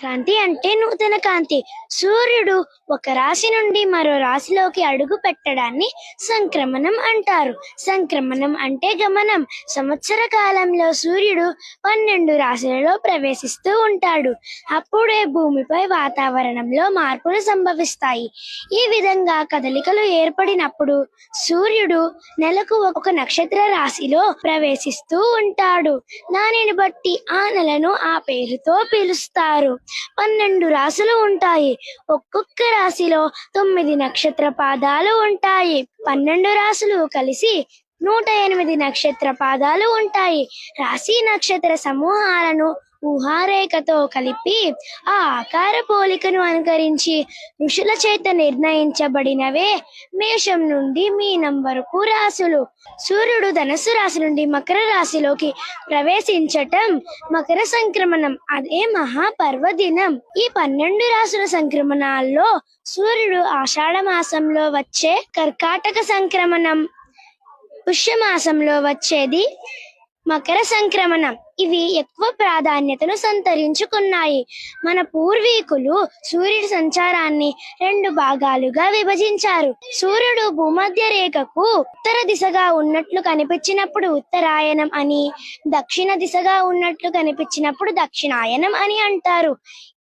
క్రాంతి అంటే నూతన కాంతి సూర్యుడు ఒక రాశి నుండి మరో రాశిలోకి అడుగు పెట్టడాన్ని సంక్రమణం అంటారు. సంక్రమణం అంటే గమనం. సంవత్సర కాలంలో సూర్యుడు పన్నెండు రాశులలో ప్రవేశిస్తూ ఉంటాడు. అప్పుడే భూమిపై వాతావరణంలో మార్పులు సంభవిస్తాయి. ఈ విధంగా కదలికలు ఏర్పడినప్పుడు సూర్యుడు నెలకు ఒక నక్షత్ర రాశిలో ప్రవేశిస్తూ ఉంటాడు. దానిని బట్టి ఆ నెలను ఆ పేరుతో పిలుస్తారు. పన్నెండు రాశులు ఉంటాయి. ఒక్కొక్క రాశిలో తొమ్మిది నక్షత్ర పాదాలు ఉంటాయి. పన్నెండు రాశులు కలిసి నూట ఎనిమిది నక్షత్ర పాదాలు ఉంటాయి. రాశి నక్షత్ర సమూహాలను ఊహారేఖతో కలిపి ఆ ఆకార పోలికను అనుకరించి ఋషుల చేత నిర్ణయించబడినవే మేషం నుండి మీనం వరకు రాశులు. సూర్యుడు ధనస్సు రాశి నుండి మకర రాశిలోకి ప్రవేశించటం మకర సంక్రమణం అదే మహాపర్వదినం. ఈ పన్నెండు రాశుల సంక్రమణాల్లో సూర్యుడు ఆషాఢ మాసంలో వచ్చే కర్కాటక సంక్రమణం పుష్యమాసంలో వచ్చేది మకర సంక్రమణం. ఇవి ఎక్కువ ప్రాధాన్యతను సంతరించుకున్నాయి. మన పూర్వీకులు సూర్యుడి సంచారాన్ని రెండు భాగాలుగా విభజించారు. సూర్యుడు భూమధ్య రేఖకు ఉత్తర దిశగా ఉన్నట్లు కనిపించినప్పుడు ఉత్తరాయణం అని దక్షిణ దిశగా ఉన్నట్లు కనిపించినప్పుడు దక్షిణాయనం అని అంటారు.